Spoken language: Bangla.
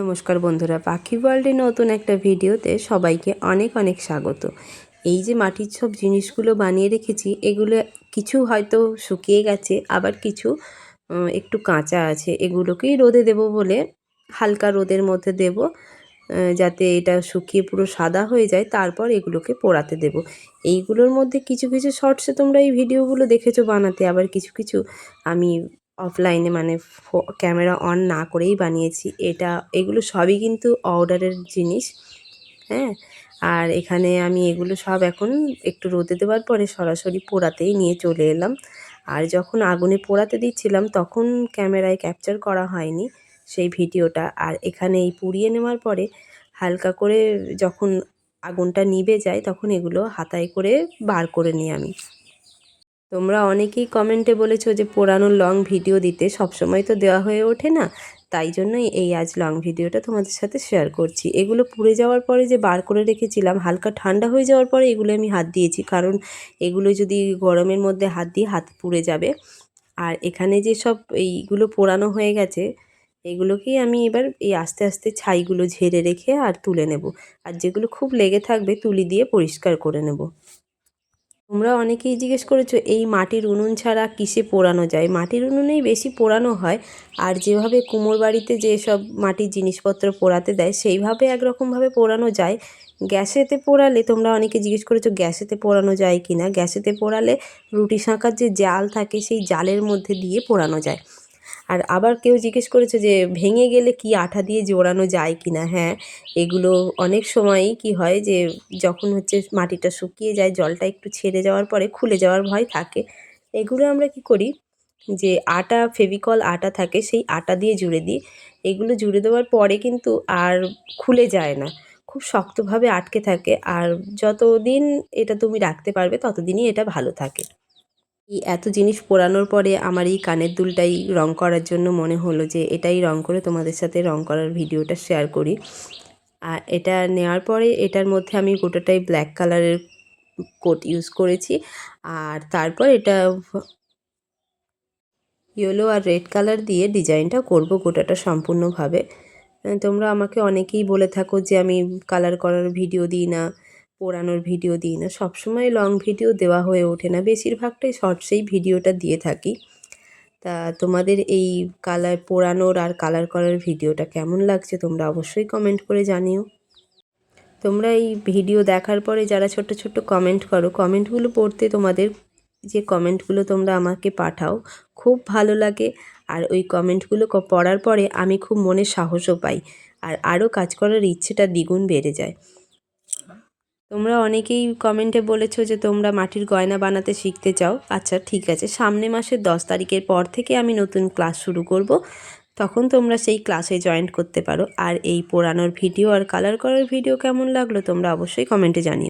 নমস্কার বন্ধুরা, পাখি ওয়ার্ল্ডে নতুন একটা ভিডিওতে সবাইকে অনেক অনেক স্বাগত। এই যে মাটির সব জিনিসগুলো বানিয়ে রেখেছি, এগুলো কিছু হয়তো শুকিয়ে গেছে, আবার কিছু একটু কাঁচা আছে, এগুলোকেই রোদে দেব বলে হালকা রোদের মধ্যে দেব যাতে এটা শুকিয়ে পুরো সাদা হয়ে যায়, তারপর এগুলোকে পোড়াতে দেব। এইগুলোর মধ্যে কিছু কিছু শর্টসে তোমরা এই ভিডিওগুলো দেখেছ বানাতে, আবার কিছু কিছু আমি অফলাইনে মানে ক্যামেরা অন না করেই বানিয়েছি। এটা, এগুলো সবই কিন্তু অর্ডারের জিনিস হ্যাঁ? আর এখানে আমি এগুলো সব এখন একটু রোদে দেওয়ার পরে সরাসরি পোড়াতেই নিয়ে চলে এলাম। আর যখন আগুনে পোড়াতে দিচ্ছিলাম, তখন ক্যামেরায় ক্যাপচার করা হয়নি সেই ভিডিওটা। আর এখানে এই পুড়িয়ে নেওয়ার পরে হালকা করে যখন আগুনটা নিভে যায়, তখন এগুলো হাতায় করে বার করে নিই আমি। তোমরা অনেকেই কমেন্টে বলেছ যে পোড়ানোর লং ভিডিও দিতে সবসময় তো দেওয়া হয়ে ওঠে না। তাই জন্যই এই আজ লং ভিডিওটা তোমাদের সাথে শেয়ার করছি। এগুলো পুড়ে যাওয়ার পরে যে বার করে রেখেছিলাম, হালকা ঠান্ডা হয়ে যাওয়ার পরে এগুলো আমি হাত দিয়েছি। কারণ এগুলো যদি গরমের মধ্যে হাত দিয়ে হাত পুড়ে যাবে, আর এখানে যে সব এইগুলো পোড়ানো হয়ে গেছে, এগুলোকেই আমি এবার এই আস্তে আস্তে ছাইগুলো ঝেড়ে রেখে আর তুলে নেব। আর যেগুলো খুব লেগে থাকবে, তুলি দিয়ে পরিষ্কার করে নেব। তোমরা অনেকেই জিজ্ঞেস করেছ, এই মাটির উনুন ছাড়া কিসে পোড়ানো যায়? মাটির উনুনেই বেশি পোড়ানো হয়। আর যেভাবে কুমোর বাড়িতে যেসব মাটির জিনিসপত্র পোড়াতে দেয়, সেইভাবে একরকমভাবে পোড়ানো যায়। গ্যাসেতে পোড়ালে, তোমরা অনেকে জিজ্ঞেস করেছ, গ্যাসেতে পোড়ানো যায় কি না গ্যাসেতে পোড়ালে রুটি শাঁকার যে জাল থাকে, সেই জালের মধ্যে দিয়ে পোড়ানো যায়। আর আবার কেউ জিজ্ঞেস করেছে যে, ভেঙে গেলে কি আঠা দিয়ে জোড়ানো যায় কি না হ্যাঁ এগুলো অনেক সময়ই কি হয় যে, যখন হচ্ছে মাটিটা শুকিয়ে যায়, জলটা একটু ছেড়ে যাওয়ার পরে খুলে যাওয়ার ভয় থাকে। এগুলো আমরা কি করি যে, আটা, ফেভিকল আটা থাকে, সেই আটা দিয়ে জুড়ে দিই। এগুলো জুড়ে দেওয়ার পরে কিন্তু আর খুলে যায় না। খুব শক্তভাবে আটকে থাকে। আর যতদিন এটা তুমি রাখতে পারবে, ততদিনই এটা ভালো থাকে। এই এত জিনিস পোড়ানোর পরে আমার এই কানের দুলটাই রং করার জন্য মনে হলো যে এটাই রং করে তোমাদের সাথে রং করার ভিডিওটা শেয়ার করি। আর এটা নেওয়ার পরে এটার মধ্যে আমি গোটাটাই ব্ল্যাক কালারের কোট ইউজ করেছি। আর তারপর এটা ইয়েলো আর রেড কালার দিয়ে ডিজাইনটা করব গোটাটা সম্পূর্ণভাবে। তোমরা আমাকে অনেকেই বলে থাকো যে আমি কালার করার ভিডিও দিই না। পোড়ানোর ভিডিও দিই না। সবসময় লং ভিডিও দেওয়া হয়ে ওঠে না। বেশিরভাগটাই শর্টসেই ভিডিওটা দিয়ে থাকি। তা তোমাদের এই কালার পোড়ানোর আর কালার করার ভিডিওটা কেমন লাগছে তোমরা অবশ্যই কমেন্ট করে জানিও। তোমরা এই ভিডিও দেখার পরে যারা ছোট ছোট কমেন্ট করো কমেন্টগুলো পড়তে তোমাদের যে কমেন্টগুলো তোমরা আমাকে পাঠাও, খুব ভালো লাগে। আর ওই কমেন্টগুলো পড়ার পরে আমি খুব মনে সাহসও পাই। আর আরও কাজ করার ইচ্ছেটা দ্বিগুণ বেড়ে যায়। তোমরা অনেকেই কমেন্টে বলেছ যে তোমরা মাটির গয়না বানাতে শিখতে চাও। আচ্ছা ঠিক আছে। সামনে মাসের দশ তারিখের পর থেকে আমি নতুন ক্লাস শুরু করব। তখন তোমরা সেই ক্লাসে জয়েন করতে পারো। আর এই পোড়ানোর ভিডিও আর কালার করার ভিডিও কেমন লাগল তোমরা অবশ্যই কমেন্টে জানিও।